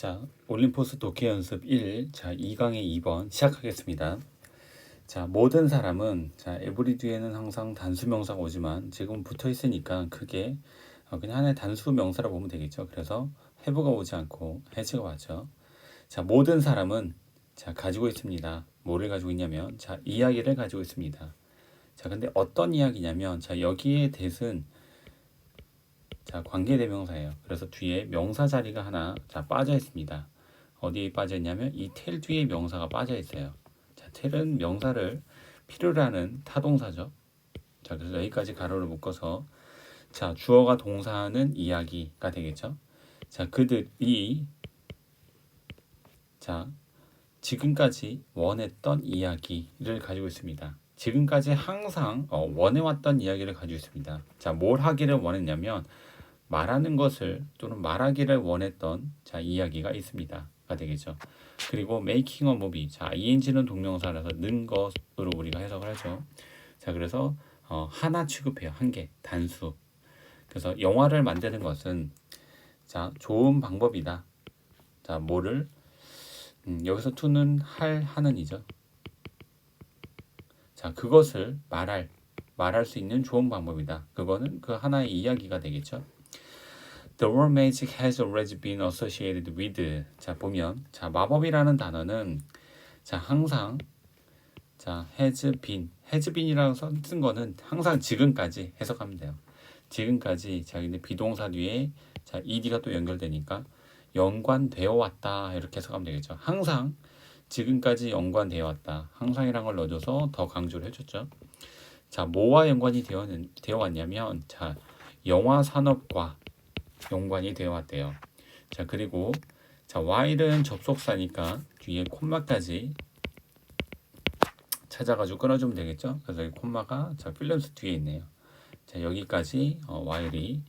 자, 올림포스 독해 연습 1, 자, 2강의 2번 시작하겠습니다. 자, 모든 사람은 자, 에브리 뒤에는 항상 단수 명사가 오지만 지금 붙어 있으니까 크게 어, 그냥 하나의 단수 명사라 보면 되겠죠. 그래서 해부가 오지 않고 해지가 왔죠. 자, 모든 사람은 자, 가지고 있습니다. 뭐를 가지고 있냐면 자, 이야기를 가지고 있습니다. 자, 근데 어떤 이야기냐면 자, 여기에 대은 자, 관계대명사예요. 그래서 뒤에 명사 자리가 하나 자, 빠져 있습니다. 어디에 빠져 있냐면 이 텔 뒤에 명사가 빠져 있어요. 자, 텔은 명사를 필요로 하는 타동사죠. 자, 그래서 여기까지 가로를 묶어서 자, 주어가 동사하는 이야기가 되겠죠. 자, 그들이 자, 지금까지 원했던 이야기를 가지고 있습니다. 지금까지 항상 어, 원해왔던 이야기를 가지고 있습니다. 자, 뭘 하기를 원했냐면 말하는 것을 또는 말하기를 원했던 자 이야기가 있습니다가 되겠죠. 그리고 making a movie 자 ing는 동명사라서 는 것으로 우리가 해석을 하죠. 자 그래서 어, 하나 취급해요 한 개 단수. 그래서 영화를 만드는 것은 자 좋은 방법이다. 자 뭐를 음, 여기서 to는 할 하는이죠. 자 그것을 말할 말할 수 있는 좋은 방법이다. 그거는 그 하나의 이야기가 되겠죠. The word magic has already been associated with. 자 보면 자 마법이라는 단어는 자 항상 자 has been has been이라고 쓴 거는 항상 지금까지 해석하면 돼요. 지금까지 자 근데 비동사 뒤에 자 ed가 또 연결되니까 연관되어 왔다 이렇게 해석하면 되겠죠. 항상 지금까지 연관되어 왔다. 항상이란 걸 넣어줘서 더 강조를 해줬죠. 자 뭐와 연관이 되어, 되어 왔냐면 자 영화 산업과 연관이 되어 왔대요. 자, 그리고 자, while은 접속사니까 뒤에 콤마까지 찾아가지고 끊어주면 되겠죠. 그래서 이 콤마가 자, 필름스 뒤에 있네요. 자, 여기까지 어, while이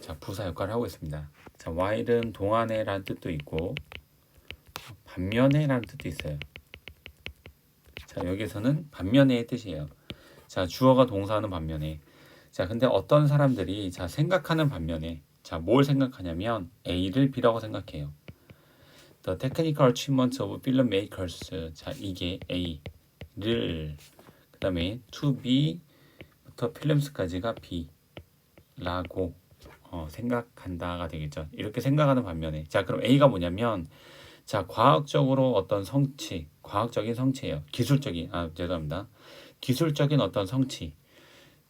자, 부사 역할을 하고 있습니다. 자, while은 동안에라는 뜻도 있고 반면에라는 뜻도 있어요. 자, 여기서는 반면에의 뜻이에요. 자, 주어가 동사하는 반면에. 자, 근데 어떤 사람들이 자, 생각하는 반면에 자, 뭘 생각하냐면 A를 B라고 생각해요. The technical achievements of filmmakers. 자, 이게 A를 그다음에 to B부터 films까지가 B라고 어, 생각한다가 되겠죠. 이렇게 생각하는 반면에 자, 그럼 A가 뭐냐면 자, 과학적으로 어떤 성취, 과학적인 성취예요. 기술적인 아, 죄송합니다. 기술적인 어떤 성취.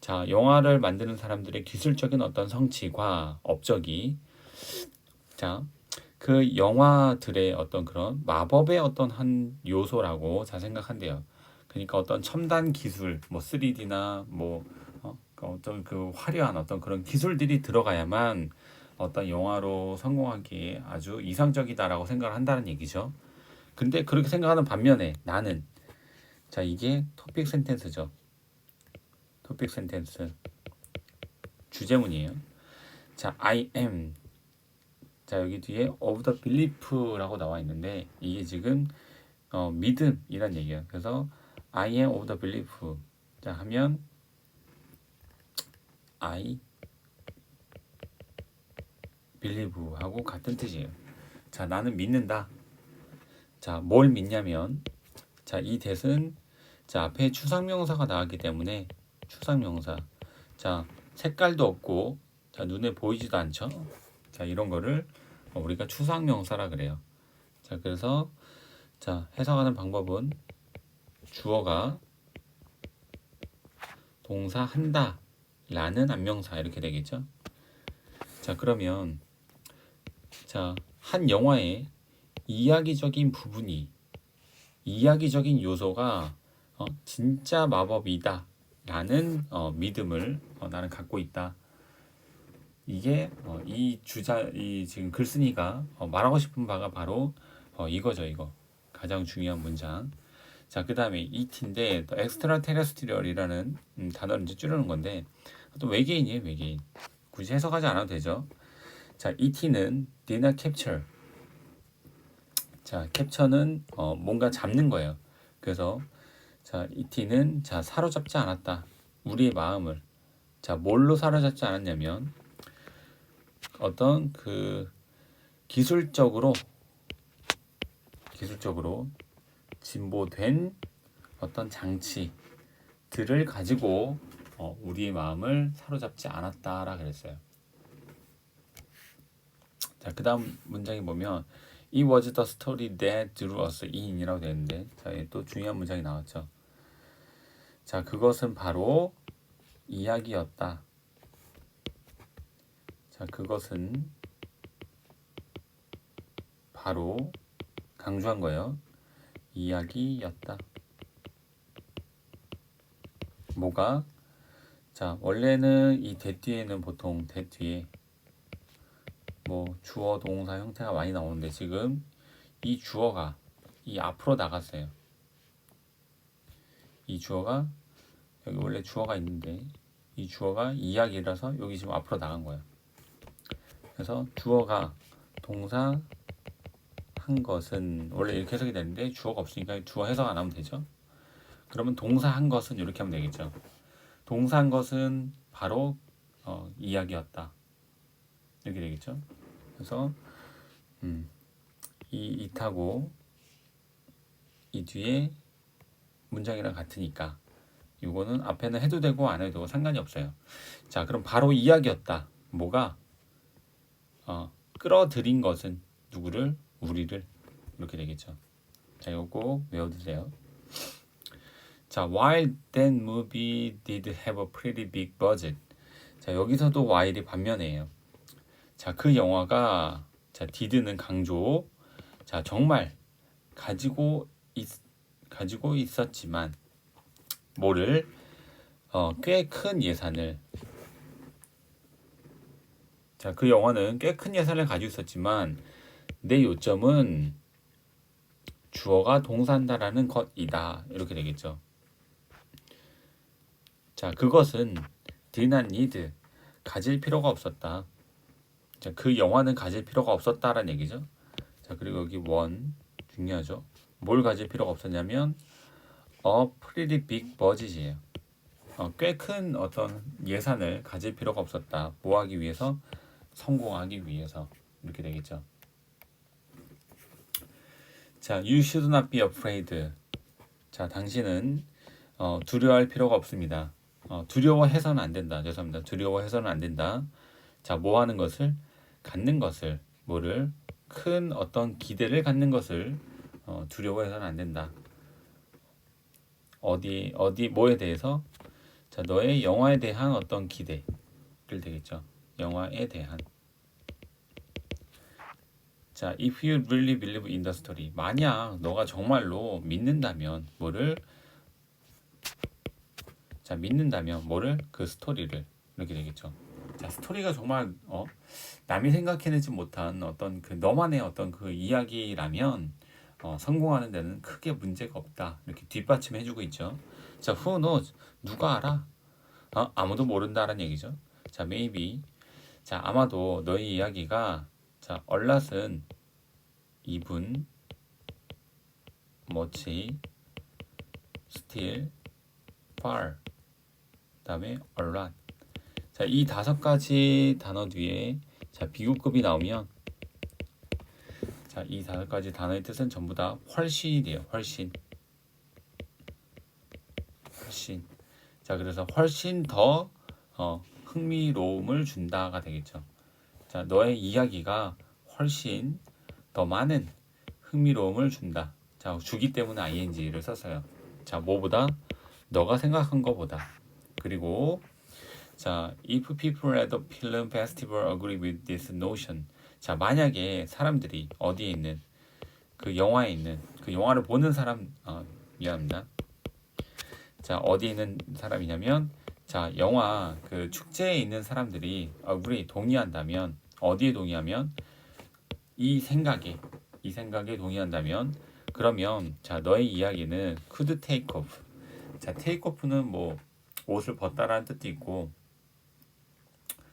자, 영화를 만드는 사람들의 기술적인 어떤 성취과 업적이 자, 그 영화들의 어떤 그런 마법의 어떤 한 요소라고 잘 생각한대요. 그러니까 어떤 첨단 기술, 뭐 3D나 뭐 어, 어떤 그 화려한 어떤 그런 기술들이 들어가야만 어떤 영화로 성공하기에 아주 이상적이다라고 생각을 한다는 얘기죠. 근데 그렇게 생각하는 반면에 나는 자, 이게 토픽 센텐스죠. 토픽 센텐스 주제문이에요. 자, I am 자 여기 뒤에 of the belief라고 나와 있는데 이게 지금 어, 믿음이란 얘기예요. 그래서 I am of the belief 자 하면 I believe하고 같은 뜻이에요. 자 나는 믿는다. 자 뭘 믿냐면 자 이 대은 자 앞에 추상명사가 나왔기 때문에 추상명사. 자, 색깔도 없고, 자, 눈에 보이지도 않죠? 자, 이런 거를 우리가 추상명사라 그래요. 자, 그래서, 자, 해석하는 방법은 주어가 동사 한다 라는 안명사 이렇게 되겠죠? 자, 그러면, 자, 한 영화의 이야기적인 부분이, 이야기적인 요소가 어, 진짜 마법이다 라는 어, 믿음을 어, 나는 갖고 있다. 이게 어, 이 주자 이 지금 글쓴이가 어, 말하고 싶은 바가 바로 어, 이거죠 이거 가장 중요한 문장. 자 그 다음에 ET인데 엑스트라 테레스트리얼이라는 음, 단어를 이제 줄여놓은 건데 또 외계인이에요 외계인. 굳이 해석하지 않아도 되죠. 자 ET는 did not. 자 캡처는 어, 뭔가 잡는 거예요. 그래서 자, 이 T는 자, 사로잡지 않았다. 우리의 마음을. 자, 뭘로 사로잡지 않았냐면 어떤 그 기술적으로 기술적으로 진보된 어떤 장치들을 가지고 어, 우리의 마음을 사로잡지 않았다라 그랬어요. 자, 그다음 문장에 보면 It was the story that drew us in이라고 되는데 자, 얘또 중요한 문장이 나왔죠. 자, 그것은 바로 이야기였다. 자, 그것은 바로 강조한 거예요. 이야기였다. 뭐가? 자, 원래는 이 대 뒤에는 보통 대 뒤에 뭐 주어 동사 형태가 많이 나오는데 지금 이 주어가 이 앞으로 나갔어요. 이 주어가 여기 원래 주어가 있는데 이 주어가 이야기라서 여기 지금 앞으로 나간 거예요. 그래서 주어가 동사 한 것은 원래 이렇게 해석이 되는데 주어가 없으니까 주어 해석 안 하면 되죠. 그러면 동사 한 것은 이렇게 하면 되겠죠. 동사 한 것은 바로 어, 이야기였다. 이렇게 되겠죠. 그래서 음, 이 이타고 이 뒤에 문장이랑 같으니까 이거는 앞에는 해도 되고 안 해도 상관이 없어요. 자, 그럼 바로 이야기였다. 뭐가 어, 끌어들인 것은 누구를 우리를 이렇게 되겠죠. 자, 꼭 외워두세요. 자, while that movie did have a pretty big budget. 자, 여기서도 while이 반면이에요. 자, 그 영화가 자, did는 강조. 자, 정말 가지고 있 가지고 있었지만 뭐를 어, 꽤 큰 예산을 자, 그 영화는 꽤 큰 예산을 가지고 있었지만 내 요점은 주어가 동사한다라는 것이다. 이렇게 되겠죠. 자, 그것은 not need 가질 필요가 없었다. 자, 그 영화는 가질 필요가 없었다라는 얘기죠. 자, 그리고 여기 원 중요하죠. 뭘 가질 필요가 없었냐면 a pretty big budget이에요. 어, 꽤 큰 어떤 예산을 가질 필요가 없었다. 뭐 하기 위해서? 성공하기 위해서. 이렇게 되겠죠. 자, you should not be afraid. 자, 당신은 어, 두려워할 필요가 없습니다. 어, 두려워해서는 안 된다. 죄송합니다. 두려워해서는 안 된다. 자, 뭐 하는 것을? 갖는 것을, 뭐를? 큰 어떤 기대를 갖는 것을 어, 두려워해서는 안 된다. 어디, 어디, 뭐에 대해서? 자, 너의 영화에 대한 어떤 기대를 되겠죠. 영화에 대한. 자, if you really believe in the story. 만약 너가 정말로 믿는다면 뭐를 자, 믿는다면 뭐를 그 스토리를 이렇게 되겠죠. 자, 스토리가 정말 어 남이 생각해내지 못한 어떤 그 너만의 어떤 그 이야기라면 어, 성공하는 데는 크게 문제가 없다. 이렇게 뒷받침해 주고 있죠. 자, who knows? 누가 알아? 어? 아무도 모른다라는 얘기죠. 자, maybe. 자, 아마도 너의 이야기가 자, 얼랏은 이분 뭐지? still far 그다음에 얼랏 자, 이 다섯 가지 단어 뒤에 자, 비교급이 나오면 자, 이 다섯 가지 단어의 뜻은 전부 다 훨씬이 돼요. 훨씬. 훨씬. 자, 그래서 훨씬 더 어, 흥미로움을 준다가 되겠죠. 자, 너의 이야기가 훨씬 더 많은 흥미로움을 준다. 자, 주기 때문에 ing를 썼어요. 자, 뭐보다 너가 생각한 것보다. 그리고 자, if people at the film festival agree with this notion. 자, 만약에 사람들이 어디에 있는 그 영화에 있는 그 영화를 보는 사람 어, 미안합니다. 자, 어디에 있는 사람이냐면 자, 영화 그 축제에 있는 사람들이 agree 동의한다면 어디에 동의하면 이 생각에 이 생각에 동의한다면 그러면 자, 너의 이야기는 could take off. 자, take off는 뭐 옷을 벗다라는 뜻도 있고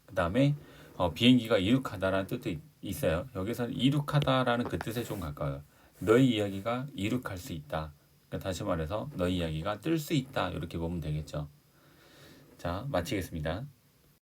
그 다음에 어, 비행기가 이륙하다라는 뜻도 있, 있어요. 여기서는 이륙하다라는 그 뜻에 좀 가까워요. 너의 이야기가 이륙할 수 있다. 그러니까 다시 말해서 너의 이야기가 뜰 수 있다. 이렇게 보면 되겠죠. 자, 마치겠습니다.